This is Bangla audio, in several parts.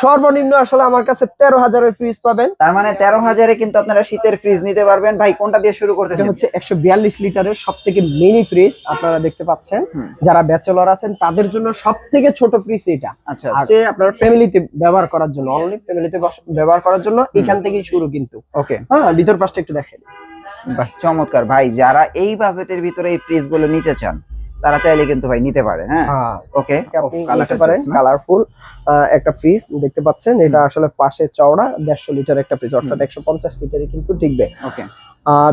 সর্বনিম্ন আসলে আমার কাছে তেরো হাজারের ফ্রিজ পাবেন। তার মানে তেরো হাজারে কিন্তু আপনারা শীতের ফ্রিজ নিতে পারবেন। ভাই কোনটা দিয়ে শুরু করতেছেন? হচ্ছে একশো বিয়াল্লিশ লিটারের সব থেকে মিনি ফ্রিজ আপনারা দেখতে পাচ্ছেন। যারা ব্যাচেলর আছেন তাদের জন্য সব থেকে ছোট ফ্রিজ এটা। আচ্ছা। আপনার ফ্যামিলিতে ব্যবহার করার জন্য অনলি ফ্যামিলিতে ব্যবহার করার জন্য এখান থেকেই শুরু কিন্তু। ওকে হ্যাঁ ভিতর পাশটা একটু দেখেন চমৎকার। ভাই যারা এই বাজেটের ভিতরে এই ফ্রিজগুলো নিতে চান তারা চাইলে কিন্তু ভাই নিতে পারে হ্যাঁ? হ্যাঁ। ওকে আপনি নিতে পারেন কালারফুল একটা ফ্রিজ দেখতে পাচ্ছেন এটা আসলে পাশে চওড়া দেড়শো লিটার একটা ফ্রিজ অর্থাৎ একশো পঞ্চাশ লিটারে কিন্তু টিকবে। ওকে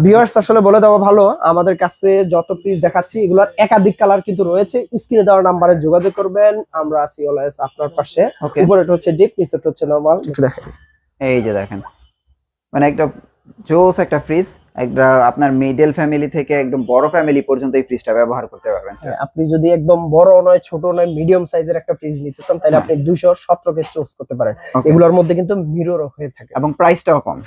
ভিউয়ার্স আসলে বলে দেওয়া ভালো আমাদের কাছে যত ফ্রিজ দেখাচ্ছি এগুলোর একাধিক কালার কিন্তু রয়েছে স্ক্রিনে দেওয়া নাম্বারে যোগাযোগ করবেন আমরা আছি অলওয়েজ আপনার পাশে। ওকে উপরে এটা হচ্ছে ডিপ নিচে এটা হচ্ছে নরমাল দেখেন। এই যে দেখেন মানে একটা জোস একটা ফ্রিজ একটা আপনার মিডল ফ্যামিলি থেকে একদম বড় ফ্যামিলি পর্যন্ত এই ফ্রিজটা ব্যবহার করতে পারবেন। হ্যাঁ, আপনি যদি একদম বড় নয় ছোট নয় মিডিয়াম সাইজের একটা ফ্রিজ নিতে চান তাহলে আপনি দুশো সতেরোকে চুজ করতে পারেন। এগুলোর মধ্যে কিন্তু মিররও হয়ে থাকে। এবং প্রাইসটাও কম।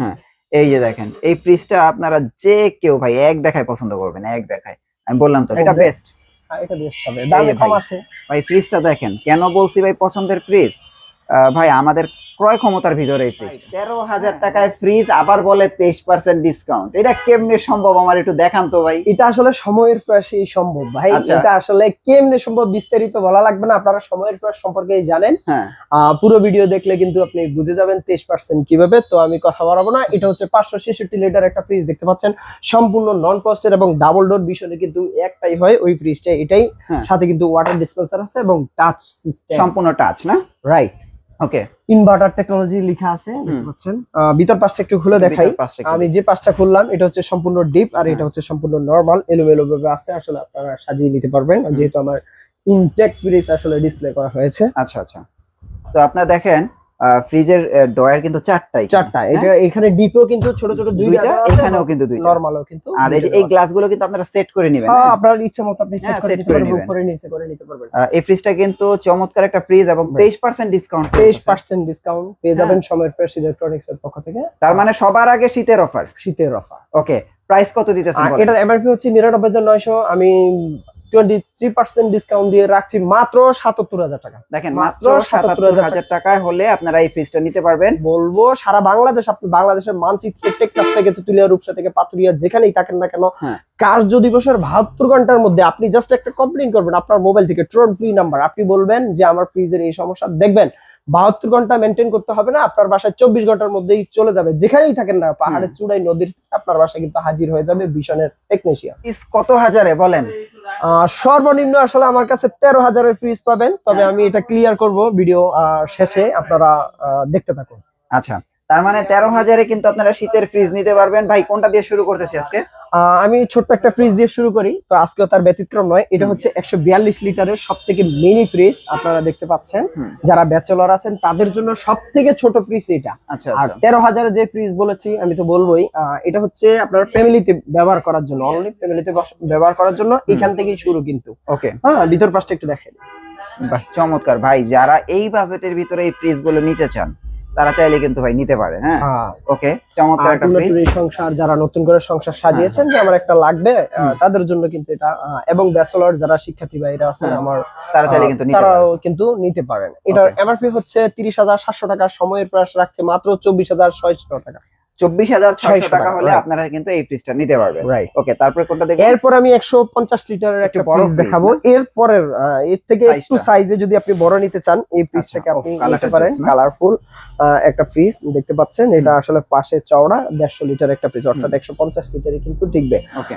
হ্যাঁ এই যে দেখেন এই ফ্রিজটা আপনারা যে কেউ ভাই এক দেখায় পছন্দ করবেন এক দেখায়। আমি বললাম তো এটা বেস্ট হ্যাঁ, এটা বেস্ট হবে। দামে কম। আছে। ভাই ফ্রিজটা দেখেন কেন বলছি ভাই পছন্দের ফ্রিজ ভাই আমাদের ক্রয় ক্ষমতার ভিতরে এই ফ্রিজ তেরো হাজার টাকায় ফ্রিজ আবার বলে তেইশ পার্সেন্ট ডিসকাউন্ট এটা কেমনে সম্ভব আমার একটু দেখান তো ভাই? এটা আসলে সময়ের প্রয়াসেই সম্ভব ভাই। আচ্ছা। এটা আসলে কেমনে সম্ভব বিস্তারিত বলা লাগবে না আপনারা সময়ের প্রয়াস সম্পর্কেই জানেন। হ্যাঁ। পুরো ভিডিও দেখলে কিন্তু আপনি বুঝে যাবেন তেইশ পার্সেন্ট কীভাবে তো আমি কথা বাড়াবো না। এটা হচ্ছে পাঁচশো ছেষট্টি লিটার একটা ফ্রিজ দেখতে পাচ্ছেন। সম্পূর্ণ নন কস্টের এবং ডাবল ডোর বিষয়ে কিন্তু একটাই হয় ওই ফ্রিজটা এটাই। হ্যাঁ। সাথে কিন্তু ওয়াটার ডিসপেন্সার আছে এবং টাচ সিস্টেম সম্পূর্ণ টাচ না? রাইট ওকে ইনভার্টার টেকনোলজি লেখা আছে দেখতে পাচ্ছেন। ভিতর পাশটা একটু খুলে দেখাই। আমি যে পাশটা খুললাম এটা হচ্ছে সম্পূর্ণ ডিপ আর এটা হ্যাঁ। হচ্ছে সম্পূর্ণ নরমাল এলোমেলো ভাবে আছে আসলে আপনারা সাজিয়ে নিতে পারবেন। যেহেতু আমার ইনটেক ফ্রিজ আসলে ডিসপ্লে করা হয়েছে। আচ্ছা আচ্ছা। তো আপনারা দেখেন ফ্রিজের ডয়ার কিন্তু চারটাই চারটা এটা এখানে ডিপও কিন্তু ছোট ছোট হ্যাঁ? দুইটা এখানেও কিন্তু দুইটা নরমালও কিন্তু আর এই যে এই গ্লাসগুলো কিন্তু আপনারা সেট করে নেবেন হ্যাঁ, হ্যাঁ? আপনার ইচ্ছে মতো আপনি সেট হ্যাঁ, করে পারবেন উপরে নিচে করে নিতে পারবেন এই ফ্রিজটা কিন্তু চমৎকার একটা ফ্রিজ এবং Right. তেইশ পার্সেন্ট ডিসকাউন্ট তেইশ পার্সেন্ট ডিসকাউন্ট পেয়ে যাবেন হ্যাঁ। সময়ের প্রেস ইলেকট্রনিক্স এর পক্ষ থেকে তার মানে সবার আগে শীতের অফার শীতের অফার ওকে প্রাইস কত দিতেছেন? এটার এমআরপি হচ্ছে নিরানব্বই হাজার নয়শো আমি টোয়েন্টি থ্রি পার্সেন্ট ডিসকাউন্ট দিয়ে রাখছি মাত্র সাতাত্তর হাজার টাকা। দেখেন মাত্র মাত্র 77,000 হাজার টাকায় হলে আপনারা এই ফ্রিজটা নিতে পারবেন। বলব সারা বাংলাদেশ আপনি বাংলাদেশের মানচিত্রে টেকনাফ থেকে তুলিয়া রূপসা থেকে পাতুরিয়া যেখানেই থাকেন না কেন হ্যাঁ। কার্য দিবসের বাহাত্তর ঘণ্টার মধ্যে আপনি জাস্ট একটা কমপ্লেন করবেন আপনার মোবাইল থেকে টোল ফ্রি নাম্বার আপনি বলবেন যে আমার ফ্রিজের এই সমস্যা। দেখবেন বাহাত্তর ঘণ্টা মেনটেন করতে হবে না আপনার বাসায় চব্বিশ ঘণ্টার মধ্যেই চলে যাবে। যেখানেই থাকেন না পাহাড়ের চূড়াই নদীর আপনার বাসায় কিন্তু হাজির হয়ে যাবে ভীষণের টেকনিশিয়ান কত হাজারে বলেন? সর্বনিম্ন আসলে আমার কাছে তেরো হাজারের ফিজ পাবেন তবে হ্যাঁ। আমি এটা ক্লিয়ার করব ভিডিও শেষে আপনারা দেখতে থাকুন আচ্ছা তার মানে তেরো হাজারে কিন্তু আপনারা শীতের ফ্রিজ নিতে পারবেন। ভাই কোনটা দিয়ে শুরু করতেছি আজকে? আমি ছোট্ট একটা ফ্রিজ দিয়ে শুরু করি। তো আজকেও তার ব্যতিক্রম নয়। এটা হচ্ছে একশো বিয়াল্লিশ লিটারের সব থেকে মিনি ফ্রিজ আপনারা দেখতে পাচ্ছেন। যারা ব্যাচেলর আছেন তাদের জন্য সব থেকে ছোট ফ্রিজ এটা। আচ্ছা আর আচ্ছা। তেরো হাজারের যে ফ্রিজ বলেছি আমি তো বলবোই এটা হচ্ছে আপনার ফ্যামিলিতে ব্যবহার করার জন্য। অনলি ফ্যামিলিতে ব্যবহার করার জন্য এখান থেকেই শুরু কিন্তু। ওকে হ্যাঁ ভিতর পাশটা একটু দেখেন বাহ চমৎকার। ভাই যারা এই বাজেটের ভিতরে এই ফ্রিজগুলো নিতে চান তারা চাইলে কিন্তু ভাই নিতে পারে হ্যাঁ? হ্যাঁ। ওকে চমৎকার একটা ফ্রিজ। উন্নতির সংসার যারা নতুন করে সংসার সাজিয়েছেন যে আমার একটা লাগবে তাদের জন্য কিন্তু এটা এবং ব্যাচেলর যারা শিক্ষার্থী ভাইরা আছেন আমার তারা চাইলে কিন্তু নিতে তারাও কিন্তু নিতে পারেন। এটার. এমআরপি হচ্ছে তিরিশ হাজার সাতশো টাকা সময়ের প্রাইস রাখছে মাত্র চব্বিশ হাজার ছয়শো টাকা। চব্বিশ হাজার ছয়শো টাকা হলে আপনারা কিন্তু এই ফ্রিজটা নিতে পারবেন। রাইট ওকে তারপরে কোনটা দেখবেন? এরপর আমি একশো পঞ্চাশ লিটারের একটা ফ্রিজ দেখাবো? এরপরের এর থেকে একটু সাইজে যদি আপনি বড় নিতে চান এই ফ্রিজটাকে আচ্ছা, আপনি ও, colour নিতে পারেন। কালারফুল একটা ফ্রিজ দেখতে পাচ্ছেন। এটা আসলে পাশে চওড়া দেড়শো লিটার একটা ফ্রিজ অর্থাৎ একশো পঞ্চাশ লিটারে কিন্তু টিকবে। ওকে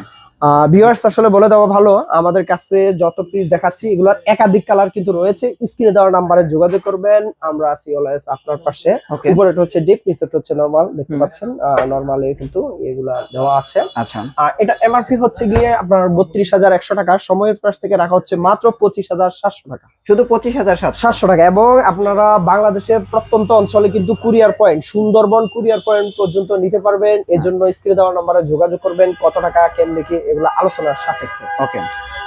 ভিউয়ার্স আসলে বলে দেওয়া ভালো আমাদের কাছে যত ফ্রিজ দেখাচ্ছি এগুলোর একাধিক কালার কিন্তু রয়েছে। স্ক্রিনে দেওয়া নাম্বারে যোগাযোগ করবেন আমরা আছি অলওয়েজ আপনার পাশে। উপরে হচ্ছে ডিপ নিচে হচ্ছে নরমাল দেখতে পাচ্ছেন? নরমালি কিন্তু এগুলা দেওয়া আছে। আচ্ছা। আর এটা এমআরপি হচ্ছে গিয়ে আপনার বত্রিশ হাজার একশো টাকা সময়ের প্রাস থেকে রাখা হচ্ছে মাত্র পঁচিশ হাজার সাতশো টাকা। শুধু পঁচিশ হাজার সাতশো। সাতশো টাকা এবং আপনারা বাংলাদেশের প্রত্যন্ত অঞ্চলে কিন্তু courier point Sundarban courier point পর্যন্ত নিতে পারবেন। এর জন্য স্ক্রিনে দেওয়া নাম্বারে যোগাযোগ করবেন কত টাকা কেমনে কি এগুলো আলোচনার সাপেক্ষে। ওকে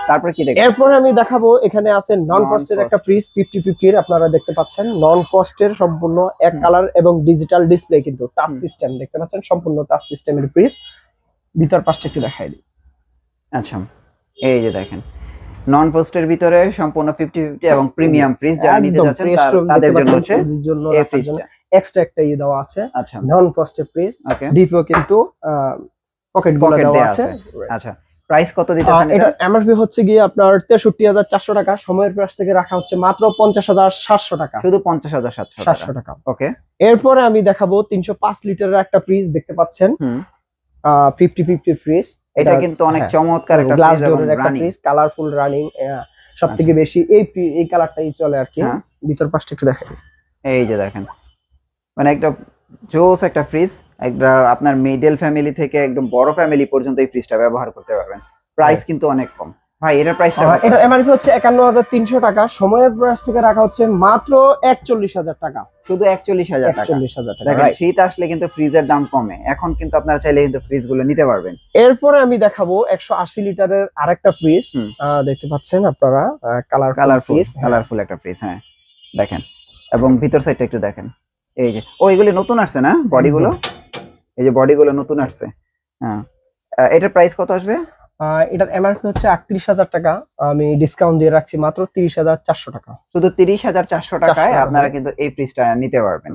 তারপরে কি দেখবেন এরপরে আমি দেখাবো এখানে আছে নন কস্টের একটা ফ্রিজ ফিফটি ফিফটির আপনারা দেখতে পাচ্ছেন। নন কস্টের সম্পূর্ণ এক কালার এবং ডিজিটাল ডিসপ্লে কিন্তু টাচ সিস্টেম দেখতে পাচ্ছেন? সম্পূর্ণ টাচ সিস্টেমের ফ্রিজ ভিতর পাশটা একটু দেখাই দিই। আচ্ছা এই যে দেখেন। নন পোস্টের ভিতরে সম্পূর্ণ ফিফটি ফিফটি এবং প্রিমিয়াম ফ্রিজ যারা নিতে যাচ্ছেন তাদের জন্য হচ্ছে জন্য এক্সট্রা একটা ইয়ে দেওয়া আছে। আচ্ছা। নন ফ্রস্টেড ফ্রিজ ওকে ডিপিও কিন্তু পকেটগুলো Pocket দেওয়া আছে। আচ্ছা প্রাইস কত দিতেছেন এটা? এটা এমআরপি হচ্ছে গিয়ে আপনার তেষট্টি হাজার চারশো টাকা সময়ের থেকে রাখা হচ্ছে মাত্র পঞ্চাশ হাজার সাতশো টাকা। শুধু টাকা। ওকে এরপরে আমি দেখাবো তিনশো পাঁচ লিটারের একটা ফ্রিজ দেখতে পাচ্ছেন। হুম। ফিফটি ফিফটি ফ্রিজ এটা কিন্তু অনেক হ্যাঁ। চমৎকার একটা গ্লাস ফ্রিজ এবং ডোরের একটা রানিং ফ্রিজ কালারফুল রানিং সব থেকে বেশি এই এই কালারটাই চলে আর কি। হ্যাঁ। ভিতর পাশটা একটু দেখেন। এই যে দেখেন। মানে একটা জোস একটা ফ্রিজ একটা আপনার মিডল ফ্যামিলি থেকে একদম বড় ফ্যামিলি পর্যন্ত এই ফ্রিজটা ব্যবহার করতে পারবেন। প্রাইস কিন্তু অনেক কম। ভাই এটার প্রাইসটা এটা এমআরপি হচ্ছে একান্ন হাজার তিনশো টাকা। সময়ের পাশ থেকে রাখা হচ্ছে মাত্র একচল্লিশ হাজার টাকা। শুধু একচল্লিশ হাজার টাকা। একচল্লিশ হাজার টাকা দেখেন শীত আসলে কিন্তু ফ্রিজের দাম কমে। এখন কিন্তু আপনারা চাইলে কিন্তু ফ্রিজগুলো নিতে পারবেন। এরপরে আমি দেখাবো একশো আশি লিটারের আরেকটা ফ্রিজ। দেখতে পাচ্ছেন আপনারা কালার কালারফুল ফ্রিজ কালারফুল একটা ফ্রিজ হ্যাঁ। দেখেন। এবং ভিতর সাইডটা একটু দেখেন। এই যে ও এগুলি নতুন আসছে না বডি গুলো এই যে বডি গুলো নতুন আসছে হ্যাঁ। এটার প্রাইস কত আসবে? এটার এমআরপি হচ্ছে আটত্রিশ হাজার টাকা আমি ডিসকাউন্ট দিয়ে রাখছি মাত্র তিরিশ হাজার চারশো টাকা। শুধু তিরিশ হাজার চারশো টাকায় আপনারা কিন্তু এই ফ্রিজটা নিতে পারবেন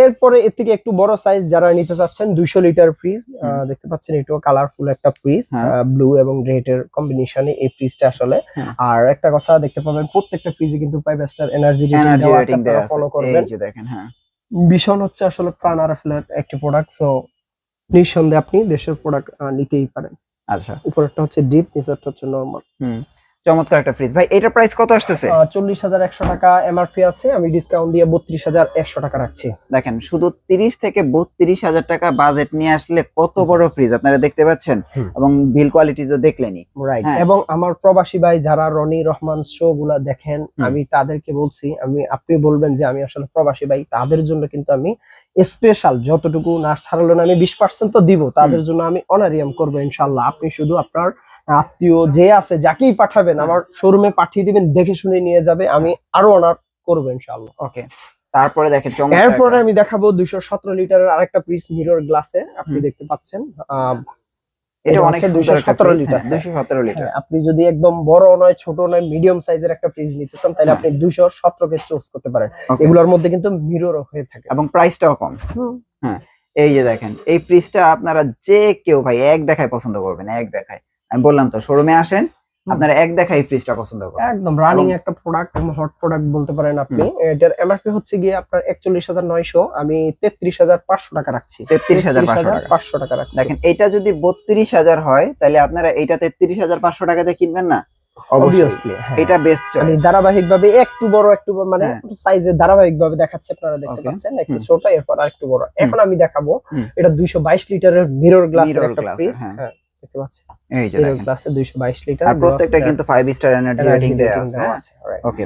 এরপরে এর থেকে একটু বড় সাইজ যারা নিতে চাচ্ছেন দুইশো লিটার ফ্রিজ দেখতে পাচ্ছেন এটাও কালারফুল একটা ফ্রিজ হ্যাঁ। ব্লু এবং রেড এর কম্বিনেশনে এই ফ্রিজটা আসলে। হ্যাঁ। আর একটা কথা দেখতে পাবেন প্রত্যেকটা ফ্রিজে কিন্তু ফাইভ স্টার এনার্জি রেটিং দেওয়া ফলো করবেন। দেখেন হ্যাঁ। ভীষণ হচ্ছে আসলে প্রাণ আর এর একটি প্রোডাক্ট সো নিঃসন্দেহে আপনি দেশের প্রোডাক্ট নিতেই পারেন। আচ্ছা। উপরেরটা হচ্ছে ডিপ নিচেরটা হচ্ছে নর্মাল হুম। চমৎকার একটা ফ্রিজ ভাই এটার প্রাইস কত আসতেছে? চল্লিশ হাজার একশো টাকা এমআরপি আছে আমি ডিসকাউন্ট দিয়ে বত্রিশ হাজার একশো টাকা রাখছি। দেখেন শুধু তিরিশ থেকে বত্রিশ হাজার টাকা বাজেট নিয়ে আসলে কত বড় ফ্রিজ আপনারা দেখতে পাচ্ছেন? এবং বিল কোয়ালিটি তো দেখলেনই। রাইট হ্যাঁ। এবং আমার প্রবাসী ভাই যারা রনি রহমান শো গুলা দেখেন আমি তাদেরকে বলছি আমি আপনি বলবেন যে আমি আসলে প্রবাসী ভাই তাদের জন্য কিন্তু আমি স্পেশাল যতটুকু না ছাড়লো না আমি বিশ পার্সেন্ট তো দিব তাদের জন্য আমি অনারিয়াম করব ইনশাল্লাহ আপনি শুধু আপনার আত্মীয় যে আছে যাকেই পাঠাবেন আমার শোরুমে পাঠিয়ে দিবেন দেখে শুনে নিয়ে যাবে আমি আরও অনার করব ইনশাল্লাহ ওকে তারপরে দেখেন এরপরে আমি দেখাবো দুইশো সতেরো লিটারের আরেকটা পিস মিরর গ্লাসে আপনি দেখতে পাচ্ছেন। এটা অনেক হচ্ছে সুন্দর একটা 217 লিটার। দুশো সতেরো লিটার। হ্যাঁ, আপনি যদি একদম বড় নয় ছোট নয় মিডিয়াম সাইজের একটা ফ্রিজ নিতে চান তাহলে হ্যাঁ। আপনি দুইশো সতেরোকে চুজ করতে পারেন। এগুলোর মধ্যে কিন্তু মিররও হয়ে থাকে। এবং প্রাইসটাও কম। এই যে দেখেন এই ফ্রিজটা আপনারা যে কেউ ভাই এক দেখায় পছন্দ করবেন এক দেখায়। আমি বললাম তো শোরুমে আসেন। আপনারা এক দেখাই ফ্রিজটা পছন্দ করবেন একদম রানিং একটা প্রোডাক্ট হট প্রোডাক্ট বলতে পারেন আপনি। এটার এমআরপি হচ্ছে গিয়ে আপনার একচল্লিশ হাজার নয়শো আমি তেত্রিশ হাজার পাঁচশো টাকা রাখছি। তেত্রিশ হাজার পাঁচশো টাকা। পাঁচশো টাকা রাখছি। দেখেন এটা যদি বত্রিশ হাজার হয় তাহলে আপনারা এটা তেত্রিশ হাজার পাঁচশো টাকাতে কিনবেন না? অবভিয়াসলি এটা বেস্ট চয়েস ধারাবাহিক ভাবে একটু বড় একটু মানে হ্যাঁ। সাইজে ধারাবাহিক ভাবে দেখাচ্ছে আপনারা দেখতে পাচ্ছেন। একটু ছোট এরপর আর একটু বড়। এখন আমি দেখাবো এটা দুইশো বাইশ লিটারের মিরর গ্লাসের একটা glass, ফ্রিজ হ্যাঁ। হ্যাঁ দেখতে পাচ্ছেন এই যে দেখেন। গ্লাসে দুইশো বাইশ লিটার আর প্রত্যেকটা কিন্তু ফাইভ স্টার এনার্জি রেটিং দেওয়া আছে হ্যাঁ? ওকে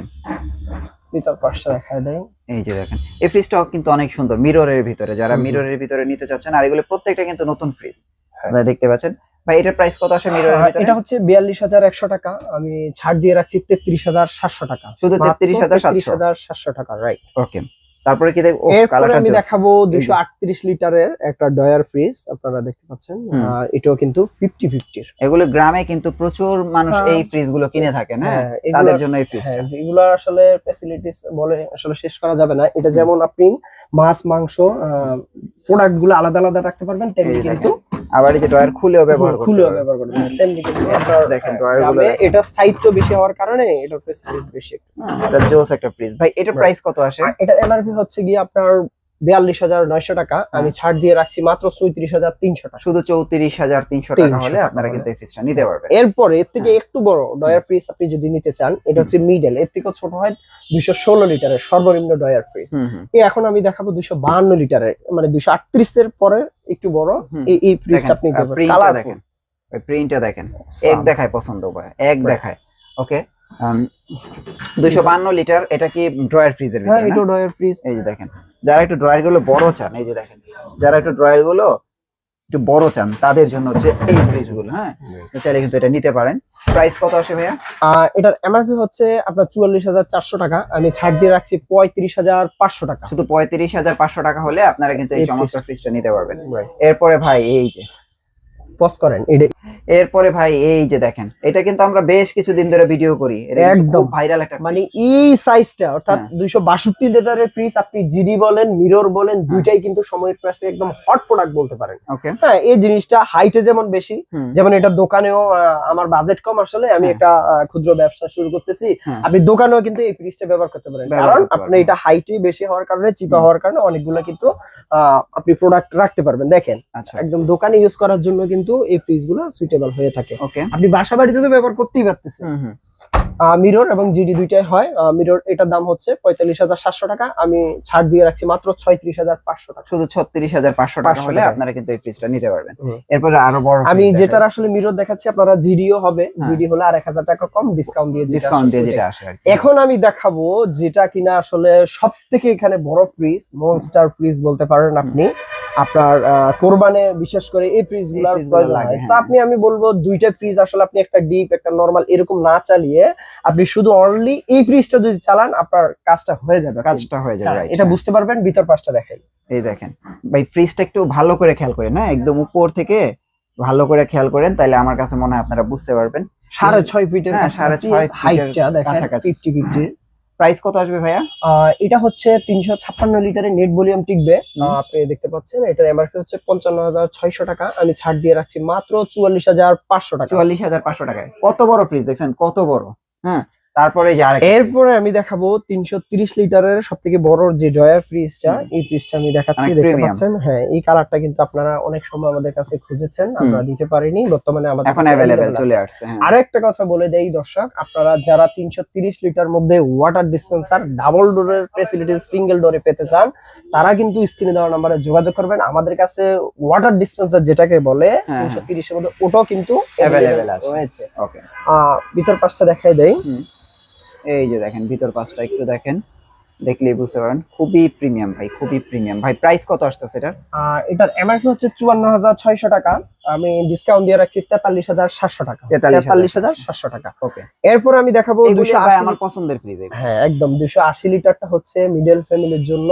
ভিতর পাশটা দেখায় দেয় এই যে দেখেন। এই ফ্রিজটাও কিন্তু অনেক সুন্দর মিররের ভিতরে যারা। মিররের ভিতরে নিতে চাচ্ছেন আর এগুলো প্রত্যেকটা কিন্তু নতুন ফ্রিজ হ্যাঁ। আপনারা দেখতে পাচ্ছেন। ভাই এটার প্রাইস কত আসে মিররের ভিতরে? এটা হচ্ছে বিয়াল্লিশ হাজার একশো টাকা। আমি ছাড় দিয়ে রাখছি তেত্রিশ হাজার সাতশো টাকা। শুধু 33,700 হাজার সাতশো? টাকা রাইট ওকে তারপরে কি দেখো এরপরে আমি দেখাবো দুশো আটত্রিশ লিটারের একটা ডয়ার ফ্রিজ আপনারা দেখতে পাচ্ছেন। এটাও কিন্তু ফিফটি ফিফটির এগুলো গ্রামে কিন্তু প্রচুর মানুষ হ্যাঁ। এই ফ্রিজগুলো কিনে থাকেন হ্যাঁ তাদের জন্য এই ফ্রিজ হ্যাঁ যেগুলো আসলে ফ্যাসিলিটিস বলে আসলে শেষ করা যাবে না। এটা যেমন আপনি মাছ মাংস প্রোডাক্টগুলো আলাদা আলাদা রাখতে পারবেন তেমনি কিন্তু আবার এই যে ডয়ার খুলেও ব্যবহার করতে খুলেও ব্যবহার করতে তেমনি দেখেন, ড্রয়ারগুলো। এটা স্থায়িত্ব বেশি হওয়ার কারণে এটা ফ্যাসিলিটিস বেশি একটু। এটা জোস একটা ফ্রিজ ভাই এটা প্রাইস কত আসে? এটা এমআরপি হচ্ছে গিয়ে আপনার বিয়াল্লিশ হাজার নয়শো টাকা। আমি ছাড় দিয়ে রাখছি মাত্র চৌত্রিশ হাজার তিনশো টাকা। শুধু চৌত্রিশ হাজার তিনশো টাকা হলে আপনারা কিন্তু এই ফ্রিজটা নিতে পারবেন। এরপরে এর থেকে হ্যাঁ। একটু বড় ডয়ার ফ্রিজ আপনি যদি নিতে চান এটা হচ্ছে মিডল। এর থেকে ছোট হয় দুইশো ষোলো লিটারের সর্বনিম্ন ডয়ার ফ্রিজ। এখন আমি দেখাবো দুইশো বাহান্ন লিটারের মানে দুইশো আটত্রিশ এর পরে একটু বড়। এই ফ্রিজটা আপনি দেখেন। প্রিন্টটা দেখেন। এক দেখায় পছন্দ ভাই এক দেখায়। ওকে দুইশো বান্ন লিটার এটা কি ড্রয়ার ফ্রিজের হ্যাঁ এটা না? Drawer fridge. এই যে দেখেন যারা একটু ড্রয়ারগুলো বড় চান এই যে দেখেন যারা একটু ড্রয়ারগুলো একটু বড় চান তাদের জন্য হচ্ছে এই ফ্রিজগুলো হ্যাঁ চাইলে কিন্তু এটা নিতে পারেন। প্রাইস কত আসে ভাইয়া? এটার এমআরপি হচ্ছে আপনার চুয়াল্লিশ হাজার চারশো টাকা। আমি ছাড় দিয়ে রাখছি পঁয়ত্রিশ হাজার পাঁচশো টাকা। শুধু পঁয়ত্রিশ হাজার পাঁচশো টাকা হলে আপনারা কিন্তু এই চমৎকার ফ্রিজটা নিতে পারবেন। এরপরে ভাই এই যে পজ করেন এটা এরপরে ভাই এই যে দেখেন এটা কিন্তু আমরা বেশ কিছুদিন ধরে ভিডিও করি। একদম। ভাইরাল একটা মানে এই সাইজটা অর্থাৎ হ্যাঁ। দুইশো বাষট্টি লিটারের ফ্রিজ আপনি জিডি বলেন মিরর বলেন দুইটাই কিন্তু সময়ের প্রাস একদম হট প্রোডাক্ট বলতে পারেন। ওকে হ্যাঁ এই জিনিসটা হাইটে যেমন বেশি যেমন এটা দোকানেও আমার বাজেট কম আসলে আমি হ্যাঁ। একটা ক্ষুদ্র ব্যবসা শুরু করতেছি। হ্যাঁ। আপনি দোকানেও কিন্তু এই ফ্রিজটা ব্যবহার করতে পারেন। কারণ আপনি এটা হাইটে বেশি হওয়ার কারণে চিপা হওয়ার কারণে অনেকগুলো কিন্তু আহ, আপনি প্রোডাক্ট রাখতে পারবেন। দেখেন আচ্ছা। একদম দোকানে ইউজ করার জন্য কিন্তু এই ফ্রিজগুলো সুইটেবল হয়ে থাকে। আপনি বাসা বাড়িতে তো ব্যবহার করতেই পারতেছেন। মিরর এবং জিডি দুইটাই হয়। মিরর এটার দাম হচ্ছে পঁয়তাল্লিশ হাজার সাতশো টাকা। আমি ছাড় দিয়ে রাখছি মাত্র ছয়ত্রিশ হাজার পাঁচশো টাকা। শুধু ছত্রিশ হাজার পাঁচশো টাকা হলে আপনারা কিন্তু এই ফ্রিজটা নিতে পারবেন। এরপরে আরও বড় আমি যেটার আসলে মিরর দেখাচ্ছি আপনারা জিডিও হবে। হ্যাঁ। জিডি হলে আর এক হাজার টাকা কম ডিসকাউন্ট দিয়ে ডিসকাউন্ট দিয়ে যেটা আসে এখন আমি দেখাবো যেটা কিনা আসলে সব থেকে এখানে বড় ফ্রিজ মনস্টার ফ্রিজ বলতে পারেন আপনি। আপনার কোরবানে বিশেষ করে এই ফ্রিজগুলার ফ্রিজগুলো প্রয়োজন হয় তো। আপনি আমি বলব দুইটা ফ্রিজ আসলে আপনি একটা ডিপ একটা নরমাল এরকম না চালিয়ে আপনি শুধু অনলি এই ফ্রিজটা যদি চালান আপনার কাজটা হয়ে যাবে কাজটা হয়ে যাবে হ্যাঁ, এটা হ্যাঁ। বুঝতে পারবেন ভিতর পাশটা দেখেন এই দেখেন ভাই ফ্রিজটা একটু ভালো করে খেয়াল করেন না একদম উপর থেকে ভালো করে খেয়াল করেন তাহলে আমার কাছে মনে হয় আপনারা বুঝতে পারবেন সাড়ে ছয় ফিটের সাড়ে ছয় ফিটের দেখেন কাছাকাছি। ফিফটি ফিফটি প্রাইস কত আসবে ভাইয়া? এটা হচ্ছে তিনশো ছাপ্পান্ন লিটারের নেট ভলিউম টিকবে। আপনি দেখতে পাচ্ছেন এটার এমআরপি হচ্ছে পঞ্চান্ন হাজার ছয়শো টাকা। আমি ছাড় দিয়ে রাখছি মাত্র চুয়াল্লিশ হাজার পাঁচশো টাকা। চুয়াল্লিশ হাজার পাঁচশো টাকায়। কত বড় ফ্রিজ দেখছেন? কত বড়? হ্যাঁ। তারপরে এরপরে আমি দেখাবো তিনশো তিরিশ লিটারের সব থেকে বড় যে ড্রয়ার ফ্রিজটা এই ফ্রিজটা আমি দেখাচ্ছি অনেক দেখতে পাচ্ছেন? হ্যাঁ এই কালারটা কিন্তু আপনারা অনেক সময় আমাদের কাছে খুঁজেছেন আমরা দিতে পারিনি বর্তমানে আমাদের এখন অ্যাভেলেবেল চলে আসছে হ্যাঁ। আরেকটা কথা বলে দেই দর্শক আপনারা যারা তিনশো তিরিশ লিটার মধ্যে ওয়াটার ডিসপেন্সার ডাবল ডোরের ফেসিলিটি সিঙ্গেল ডোরে পেতে চান তারা কিন্তু স্ক্রিনে দেওয়া নাম্বারে যোগাযোগ করবেন। আমাদের কাছে ওয়াটার ডিসপেন্সার যেটাকে বলে হ্যাঁ, তিনশো তিরিশের মধ্যে ওটাও কিন্তু available আছে। রয়েছে। ওকে আহ, ভিতর পাশটা দেখাই দেই। এই যে দেখেন ভিতর পাঁচটা একটু দেখেন দেখলেই বুঝতে পারেন খুবই প্রিমিয়াম ভাই খুবই প্রিমিয়াম ভাই প্রাইস কত আসতেছে এটার? এটার এমআরপি হচ্ছে চুয়ান্ন হাজার ছয়শো টাকা। আমি ডিসকাউন্ট দিয়ে রাখছি তেতাল্লিশ হাজার সাতশো টাকা। 43,000 তেতাল্লিশ হাজার সাতশো টাকা। ওকে এরপর আমি দেখাবো দুশো আমার পছন্দের ফ্রিজ হ্যাঁ একদম। দুশো আশি লিটারটা হচ্ছে মিডল ফ্যামিলির জন্য।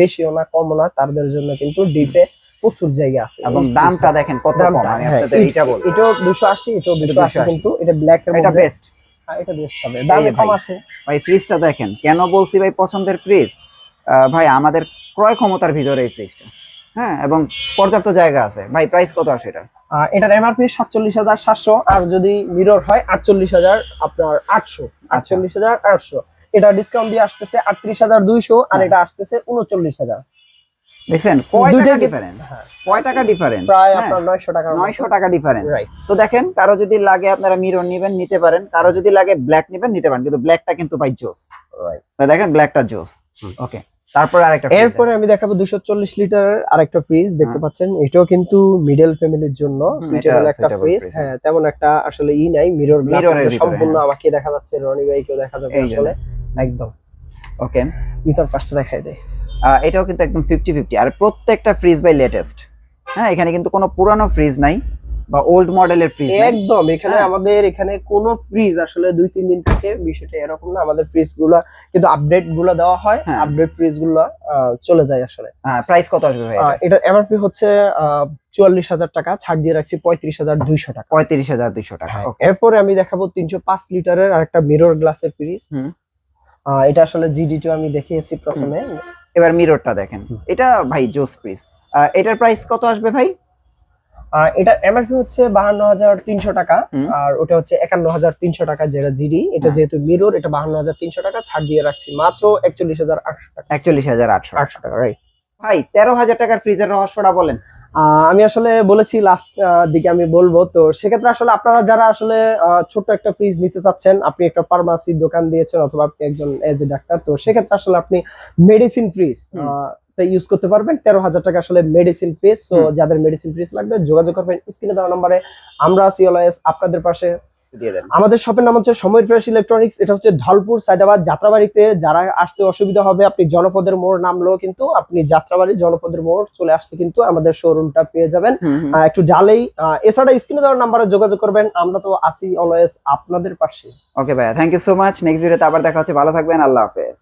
বেশিও না কমও না। তাদের জন্য কিন্তু ডিপে প্রচুর জায়গা আছে। এবং দামটা দেখেন কত কম আমি হ্যাঁ, আপনাদের এইটা বলব। এটাও দুশো আশি এটাও দুশো আশি 280 কিন্তু এটা ব্ল্যাক এটা বেস্ট এটা বেস্ট হবে। দামে কম আছে। ভাই ফ্রিজটা দেখেন। কেন বলছি ভাই পছন্দের ফ্রিজ? ভাই আমাদের ক্রয় ক্ষমতার ভিতরে এই ফ্রিজটা। হ্যাঁ এবং পর্যাপ্ত জায়গা আছে। ভাই প্রাইস কত আসে এটা এটার এমআরপি সাতচল্লিশ হাজার সাতশো আর যদি মিরর হয় আটচল্লিশ হাজার আপনার আটশো। আচ্ছা। আটচল্লিশ হাজার আটশো। এটা ডিসকাউন্ট দিয়ে আসতেছে আটত্রিশ হাজার দুইশো আর হ্যাঁ। এটা আসতেছে উনচল্লিশ হাজার। দেখছেন? কয় টাকা ডিফারেন্স হ্যাঁ, কয় টাকা ডিফারেন্স প্রায় আপনার নয়শো টাকা নয়শো টাকা ডিফারেন্স রাইট তো দেখেন কারও যদি লাগে আপনারা মিরর নিবেন নিতে পারেন। কারও যদি লাগে ব্ল্যাক নিবেন নিতে পারেন। কিন্তু ব্ল্যাকটা কিন্তু ভাই জোস Right. তো দেখেন ব্ল্যাকটা জোস। ওকে তারপর আরেকটা এরপরে আমি দেখাবো দুশো চল্লিশ লিটারের আরেকটা ফ্রিজ দেখতে হ্যাঁ। পাচ্ছেন? এটাও কিন্তু মিডল ফ্যামিলির জন্য সুইটেবল একটা ফ্রিজ হ্যাঁ তেমন একটা আসলে ই নাই। মিরর গ্লাস সম্পূর্ণ হ্যাঁ। আমাকে দেখা যাচ্ছে রনি ভাইকেও দেখা যাবে আসলে। একদম। ওকে ভিতর পাশটা দেখাই দেয়। এটাও কিন্তু একদম ফিফটি ফিফটি আর প্রত্যেকটা ফ্রিজ বাই লেটেস্ট হ্যাঁ এখানে কিন্তু কোনো পুরানো ফ্রিজ নাই বা ওল্ড মডেলের ফ্রিজ একদম এখানে হ্যাঁ। আমাদের এখানে কোন ফ্রিজ আসলে দুই তিন দিন থেকে বিষয়টা এরকম না। আমাদের ফ্রিজগুলা কিন্তু আপডেটগুলা দেওয়া হয়। আপডেট ফ্রিজগুলা চলে যায় আসলে। প্রাইস কত আসবে ভাই এটার এমআরপি হচ্ছে চুয়াল্লিশ হাজার টাকা ছাড় দিয়ে রাখছি পঁয়ত্রিশ হাজার দুইশো টাকা। পঁয়ত্রিশ হাজার দুইশো টাকা হ্যাঁ, এরপরে আমি দেখাবো তিনশো পাঁচ লিটারের আরেকটা মিরর গ্লাসের ফ্রিজ। এটা আসলে জিডি টু আমি দেখিয়েছি প্রথমে। এবার মিররটা দেখেন। এটা ভাই জোস ফ্রিজ এটার প্রাইস কত আসবে ভাই? এটা এমআরপি হচ্ছে বাহান্ন হাজার তিনশো টাকা আর ওটা হচ্ছে একান্ন হাজার তিনশো টাকা যেটা জিডি এটা হ্যাঁ। যেহেতু মিরর এটা বাহান্ন হাজার তিনশো টাকা ছাড় দিয়ে রাখছি মাত্র একচল্লিশ হাজার আটশো টাকা। একচল্লিশ হাজার আটশো আটশো টাকা রাইট ভাই তেরো হাজার টাকার ফ্রিজের রহস্যটা বলেন। আমি আসলে বলেছি লাস্ট দিকে আমি বলব তো সেক্ষেত্রে আসলে আপনারা যারা আসলে ছোট্ট একটা ফ্রিজ নিতে চাচ্ছেন আপনি একটা ফার্মাসির দোকান দিয়েছেন অথবা আপনি একজন এজ এ ডাক্তার তো সেক্ষেত্রে আসলে আপনি মেডিসিন ফ্রিজ। ইউজ করতে পারবেন। তেরো হাজার টাকা আসলে মেডিসিন ফ্রিজ তো যাদের মেডিসিন ফ্রিজ লাগবে যোগাযোগ করবেন স্ক্রিনে দেওয়া নম্বরে। আমরা আছি অলওয়েজ আপনাদের পাশে আমাদের শপের নাম হচ্ছে সময় ফ্রেশ ইলেকট্রনিক্স এটা হচ্ছে ধলপুর সাইদাবাদ যাত্রাবাড়িতে। যারা আসতে অসুবিধা হবে আপনি জনপদের মোড় নামলেও কিন্তু আপনি যাত্রাবাড়ি জনপদের মোড় চলে আসতে কিন্তু আমাদের শোরুমটা পেয়ে যাবেন। একটু ডালেই এছাড়া স্ক্রিনে দেওয়ার নাম্বারে যোগাযোগ করবেন। আমরা তো আসি অলওয়েজ আপনাদের পাশে। ওকে ভাইয়া thank you so much next ভিডিওতে আবার দেখা হচ্ছে। ভালো থাকবেন আল্লাহ হাফেজ।